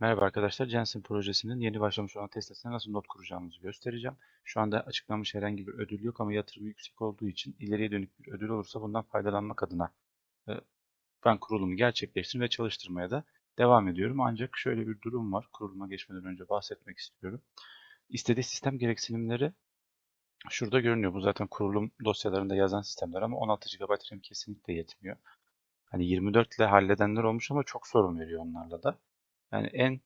Merhaba arkadaşlar, Jensen projesinin yeni başlamış olan testesine nasıl not kuracağımızı göstereceğim. Şu anda açıklanmış herhangi bir ödül yok ama yatırımı yüksek olduğu için ileriye dönük bir ödül olursa bundan faydalanmak adına e, ben kurulumu gerçekleştirdim ve çalıştırmaya da devam ediyorum. Ancak şöyle bir durum var, kuruluma geçmeden önce bahsetmek istiyorum. İstediği sistem gereksinimleri şurada görünüyor. Bu zaten kurulum dosyalarında yazan sistemler ama 16 GB RAM kesinlikle yetmiyor. Hani 24 ile halledenler olmuş ama çok sorun veriyor onlarla da. Yani en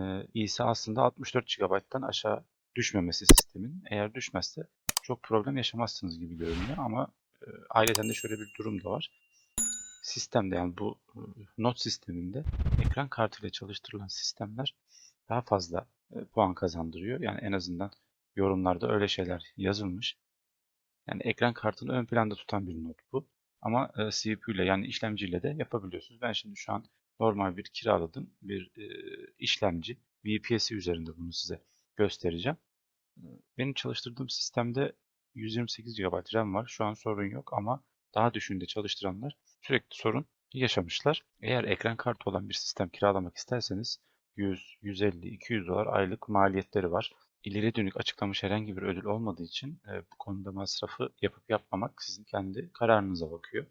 e, iyisi aslında 64 GB'dan aşağı düşmemesi sistemin. Eğer düşmezse çok problem yaşamazsınız gibi görünüyor ama e, aileden de şöyle bir durum da var. Sistemde yani bu e, not sisteminde ekran kartıyla çalıştırılan sistemler daha fazla e, puan kazandırıyor. Yani en azından yorumlarda öyle şeyler yazılmış. Yani ekran kartını ön planda tutan bir not bu. Ama e, CPU ile yani işlemciyle de yapabiliyorsunuz. Ben şimdi şu an normal bir kiraladım bir e, işlemci. VPS'i üzerinde bunu size göstereceğim. Benim çalıştırdığım sistemde 128 GB RAM var. Şu an sorun yok ama daha düşünde çalıştıranlar sürekli sorun yaşamışlar. Eğer ekran kartı olan bir sistem kiralamak isterseniz 100, 150, 200 dolar aylık maliyetleri var. İleri dönük açıklamış herhangi bir ödül olmadığı için e, bu konuda masrafı yapıp yapmamak sizin kendi kararınıza bakıyor.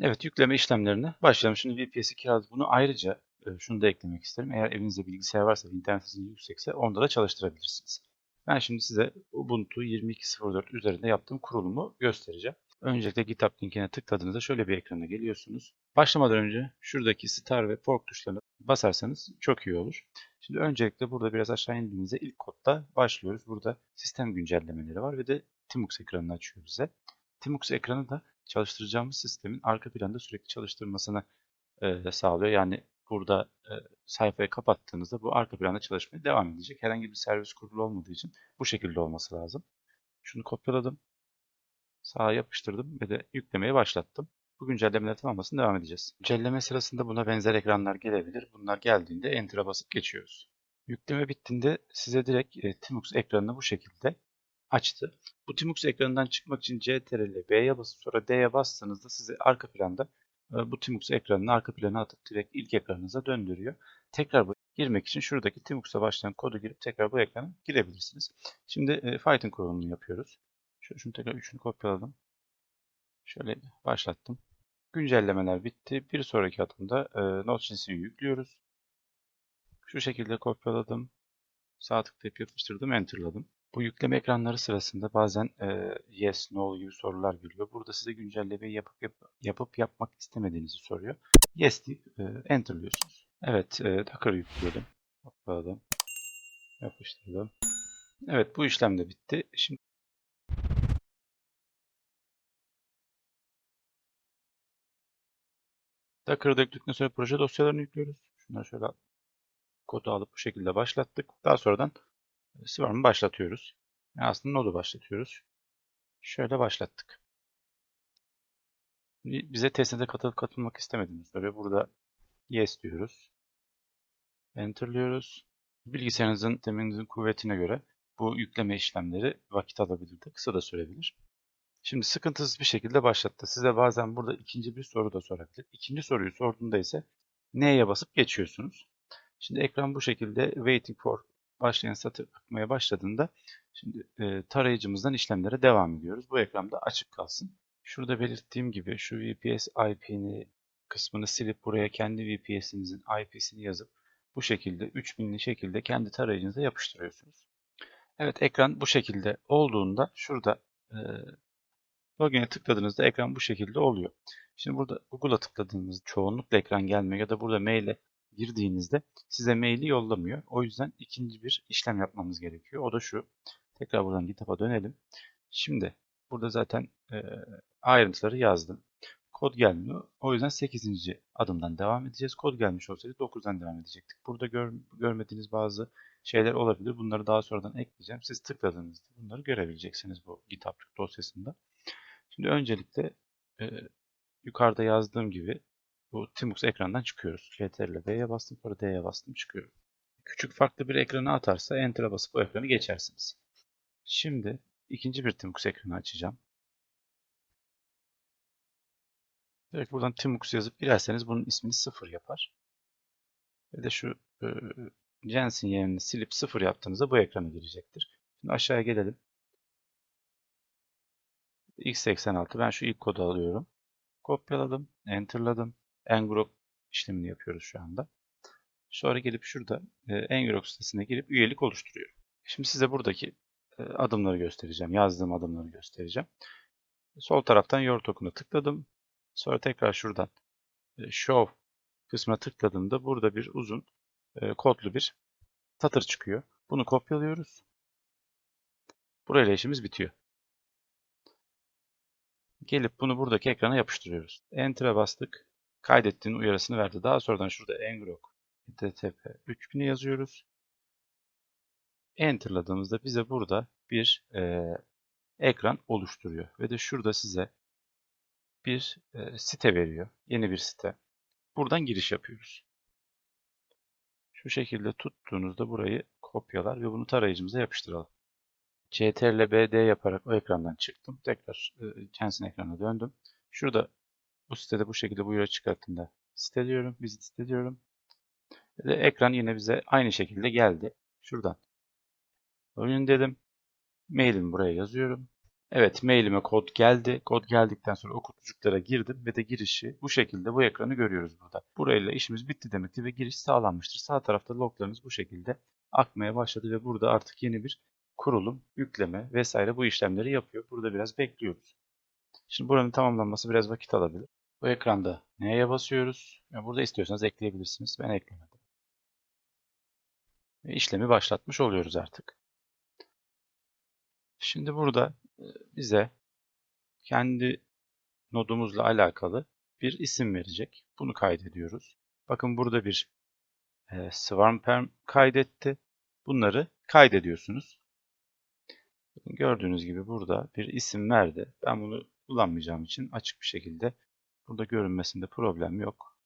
Evet yükleme işlemlerine başlayalım. Şimdi VPS'i kiraladık. Bunu ayrıca e, şunu da eklemek isterim. Eğer evinizde bilgisayar varsa internet hızınız yüksekse onda da çalıştırabilirsiniz. Ben şimdi size Ubuntu 22.04 üzerinde yaptığım kurulumu göstereceğim. Öncelikle GitHub linkine tıkladığınızda şöyle bir ekrana geliyorsunuz. Başlamadan önce şuradaki Star ve Fork tuşlarına basarsanız çok iyi olur. Şimdi öncelikle burada biraz aşağı indiğimizde ilk kodda başlıyoruz. Burada sistem güncellemeleri var ve de Tmux ekranını açıyor bize. Tmux ekranı da çalıştıracağımız sistemin arka planda sürekli çalıştırmasını e, sağlıyor. Yani burada e, sayfayı kapattığınızda bu arka planda çalışmaya devam edecek. Herhangi bir servis kurulu olmadığı için bu şekilde olması lazım. Şunu kopyaladım. Sağa yapıştırdım ve de yüklemeye başlattım. Bu güncellemeleri tamamlasın devam edeceğiz. Güncelleme sırasında buna benzer ekranlar gelebilir. Bunlar geldiğinde Enter'a basıp geçiyoruz. Yükleme bittiğinde size direkt e, Tmux ekranını bu şekilde açtı. Bu Tmux ekranından çıkmak için CTRL B'ye basıp sonra D'ye bastığınızda sizi arka planda e, bu Tmux ekranını arka plana atıp direkt ilk ekranınıza döndürüyor. Tekrar bu girmek için şuradaki Tmux'a başlayan kodu girip tekrar bu ekrana girebilirsiniz. Şimdi e, kurulumunu yapıyoruz. Şöyle şunu tekrar üçünü kopyaladım. Şöyle başlattım. Güncellemeler bitti. Bir sonraki adımda e, Node.js'i yüklüyoruz. Şu şekilde kopyaladım. Sağ tıklayıp yapıştırdım, enterladım. Bu yükleme ekranları sırasında bazen e, yes, no gibi sorular geliyor. Burada size güncellemeyi yapıp yap, yapıp yapmak istemediğinizi soruyor. Yes deyip e, enterlıyorsunuz. Evet, e, Docker yükleyelim. Kopyaladım. Yapıştırdım. Evet, bu işlem de bitti. Şimdi Docker'da yükledikten sonra proje dosyalarını yüklüyoruz. Şunları şöyle kodu alıp bu şekilde başlattık. Daha sonradan Swarm'ı başlatıyoruz. Yani aslında node'u başlatıyoruz. Şöyle başlattık. Bize testine katılıp katılmak istemediğimiz soruyor. Burada yes diyoruz. Enter'lıyoruz. Bilgisayarınızın teminizin kuvvetine göre bu yükleme işlemleri vakit alabilir de kısa da sürebilir. Şimdi sıkıntısız bir şekilde başlattı. Size bazen burada ikinci bir soru da sorabilir. İkinci soruyu sorduğunda ise N'ye basıp geçiyorsunuz. Şimdi ekran bu şekilde waiting for başlayan satır akmaya başladığında şimdi e, tarayıcımızdan işlemlere devam ediyoruz. Bu ekranda açık kalsın. Şurada belirttiğim gibi şu VPS IP'ni kısmını silip buraya kendi VPS'inizin IP'sini yazıp bu şekilde 3000'li şekilde kendi tarayıcınıza yapıştırıyorsunuz. Evet ekran bu şekilde olduğunda şurada e, login'e tıkladığınızda ekran bu şekilde oluyor. Şimdi burada Google'a tıkladığınızda çoğunlukla ekran gelmiyor ya da burada mail'e girdiğinizde size maili yollamıyor. O yüzden ikinci bir işlem yapmamız gerekiyor. O da şu. Tekrar buradan GitHub'a dönelim. Şimdi burada zaten e, ayrıntıları yazdım. Kod gelmiyor. O yüzden 8. adımdan devam edeceğiz. Kod gelmiş olsaydı 9'dan devam edecektik. Burada gör, görmediğiniz bazı şeyler olabilir. Bunları daha sonradan ekleyeceğim. Siz tıkladığınızda bunları görebileceksiniz bu GitHub dosyasında. Şimdi öncelikle e, yukarıda yazdığım gibi bu Tmux ekrandan çıkıyoruz. CTRL B'ye bastım sonra D'ye bastım çıkıyorum. Küçük farklı bir ekranı atarsa Enter'a basıp o ekranı geçersiniz. Şimdi ikinci bir Tmux ekranı açacağım. Direkt buradan Tmux yazıp girerseniz bunun ismini sıfır yapar. Ve de şu e, Jensen yerini silip sıfır yaptığınızda bu ekrana girecektir. Şimdi aşağıya gelelim. x86 ben şu ilk kodu alıyorum. Kopyaladım, enterladım. Ngrok işlemini yapıyoruz şu anda. Sonra gelip şurada e, sitesine girip üyelik oluşturuyorum. Şimdi size buradaki e, adımları göstereceğim. Yazdığım adımları göstereceğim. Sol taraftan Your Token'a tıkladım. Sonra tekrar şuradan e, Show kısmına tıkladığımda burada bir uzun e, kodlu bir satır çıkıyor. Bunu kopyalıyoruz. Burayla işimiz bitiyor. Gelip bunu buradaki ekrana yapıştırıyoruz. Enter'a bastık. Kaydettiğinin uyarısını verdi. Daha sonradan şurada ngrok http 3000'i yazıyoruz. Enter'ladığımızda bize burada bir e, ekran oluşturuyor. Ve de şurada size bir e, site veriyor. Yeni bir site. Buradan giriş yapıyoruz. Şu şekilde tuttuğunuzda burayı kopyalar ve bunu tarayıcımıza yapıştıralım. CTRL BD yaparak o ekrandan çıktım. Tekrar e, Jensen ekranına döndüm. Şurada bu sitede bu şekilde bu uyarı çıkarttığında siteliyorum, visit siteliyorum. Ve de ekran yine bize aynı şekilde geldi. Şuradan. Oyun dedim. Mailimi buraya yazıyorum. Evet mailime kod geldi. Kod geldikten sonra o kutucuklara girdim ve de girişi bu şekilde bu ekranı görüyoruz burada. Burayla işimiz bitti demektir ve giriş sağlanmıştır. Sağ tarafta loglarınız bu şekilde akmaya başladı ve burada artık yeni bir kurulum, yükleme vesaire bu işlemleri yapıyor. Burada biraz bekliyoruz. Şimdi buranın tamamlanması biraz vakit alabilir. Bu ekranda neye basıyoruz? Burada istiyorsanız ekleyebilirsiniz. Ben eklemedim. Ve işlemi başlatmış oluyoruz artık. Şimdi burada e, bize kendi nodumuzla alakalı bir isim verecek. Bunu kaydediyoruz. Bakın burada bir e, swarm perm kaydetti. Bunları kaydediyorsunuz. Gördüğünüz gibi burada bir isim verdi. Ben bunu kullanmayacağım için açık bir şekilde burada görünmesinde problem yok.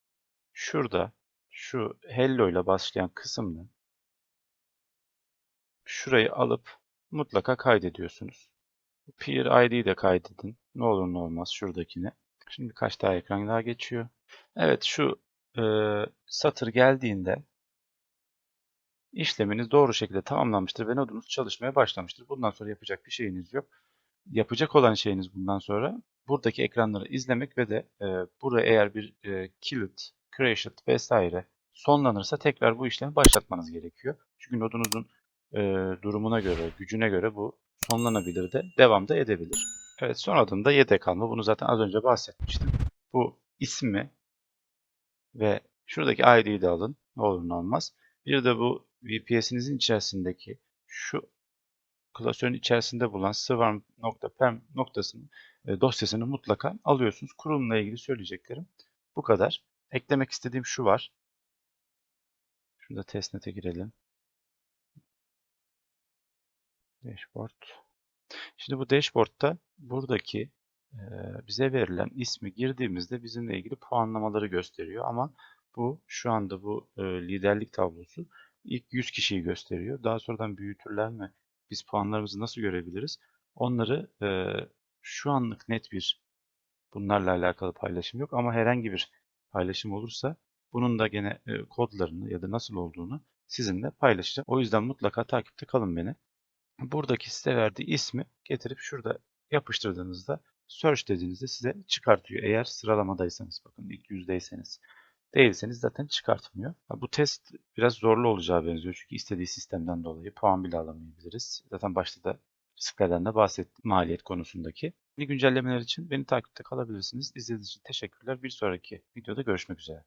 Şurada şu hello ile başlayan kısımda şurayı alıp mutlaka kaydediyorsunuz. Peer ID'yi de kaydedin. Ne olur ne olmaz şuradakini. Şimdi birkaç daha ekran daha geçiyor. Evet şu e, satır geldiğinde işleminiz doğru şekilde tamamlanmıştır ve nodunuz çalışmaya başlamıştır. Bundan sonra yapacak bir şeyiniz yok. Yapacak olan şeyiniz bundan sonra buradaki ekranları izlemek ve de e, burada eğer bir e, killit, crashed vesaire sonlanırsa tekrar bu işlemi başlatmanız gerekiyor. Çünkü nodunuzun e, durumuna göre, gücüne göre bu sonlanabilir de devam da edebilir. Evet son adımda yedek alma. Bunu zaten az önce bahsetmiştim. Bu ismi ve şuradaki ID'yi de alın. Ne olur ne olmaz. Bir de bu VPS'inizin içerisindeki şu klasörün içerisinde bulunan swarm.perm noktasının e, dosyasını mutlaka alıyorsunuz. Kurulumla ilgili söyleyeceklerim bu kadar. Eklemek istediğim şu var. Şurada testnet'e girelim. Dashboard. Şimdi bu dashboard'ta buradaki e, bize verilen ismi girdiğimizde bizimle ilgili puanlamaları gösteriyor. Ama bu şu anda bu e, liderlik tablosu ilk 100 kişiyi gösteriyor. Daha sonradan büyütürler mi? Biz puanlarımızı nasıl görebiliriz? Onları e, şu anlık net bir bunlarla alakalı paylaşım yok ama herhangi bir paylaşım olursa bunun da gene e, kodlarını ya da nasıl olduğunu sizinle paylaşacağım. O yüzden mutlaka takipte kalın beni. Buradaki size verdiği ismi getirip şurada yapıştırdığınızda search dediğinizde size çıkartıyor. Eğer sıralamadaysanız bakın ilk yüzdeyseniz. Değilseniz zaten çıkartmıyor. Bu test biraz zorlu olacağı benziyor. Çünkü istediği sistemden dolayı puan bile alamayabiliriz. Zaten başta da risklerden de bahsettim maliyet konusundaki. Güncellemeler için beni takipte kalabilirsiniz. İzlediğiniz için teşekkürler. Bir sonraki videoda görüşmek üzere.